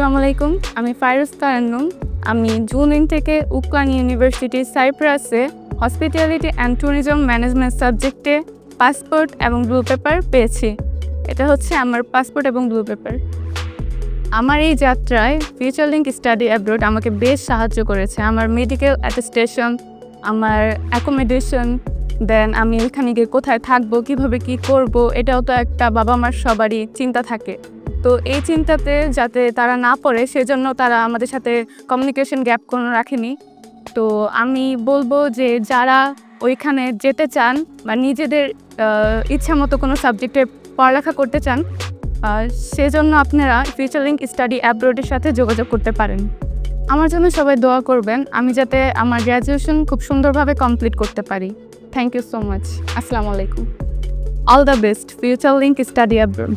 আসসালামু আলাইকুম। আমি ফাইরুজ তারান্নুম আমি জুন ইন থেকে উকলান ইউনিভার্সিটি সাইপ্রাসে হসপিটালিটি অ্যান্ড ট্যুরিজম ম্যানেজমেন্ট সাবজেক্টে পাসপোর্ট এবং ব্লু পেপার পেয়েছি। এটা হচ্ছে আমার পাসপোর্ট এবং ব্লু পেপার। আমার এই যাত্রায় ফিউচার লিঙ্ক স্টাডি অ্যাব্রোড আমাকে বেশ সাহায্য করেছে। আমার মেডিকেল অ্যাটেস্টেশন আমার অ্যাকোমোডেশন দেন আমি এখানে গিয়ে কোথায় থাকব, কীভাবে কি করব, এটাও তো একটা বাবা মার সবারই চিন্তা থাকে। তো এই চিন্তাতে যাতে তারা না পড়ে, সেজন্য তারা আমাদের সাথে কমিউনিকেশন গ্যাপ কোনো রাখেনি। তো আমি বলব যে যারা ওইখানে যেতে চান বা নিজেদের ইচ্ছা মতো কোনো সাবজেক্টে পড়ালেখা করতে চান সেজন্য আপনারা ফিউচার লিঙ্ক স্টাডি অ্যাব্রোডের সাথে যোগাযোগ করতে পারেন। আমার জন্য সবাই দোয়া করবেন, আমি যাতে আমার গ্র্যাজুয়েশন খুব সুন্দরভাবে কমপ্লিট করতে পারি। থ্যাংক ইউ সো মাচ আসসালামু আলাইকুম। All the best future link study abroad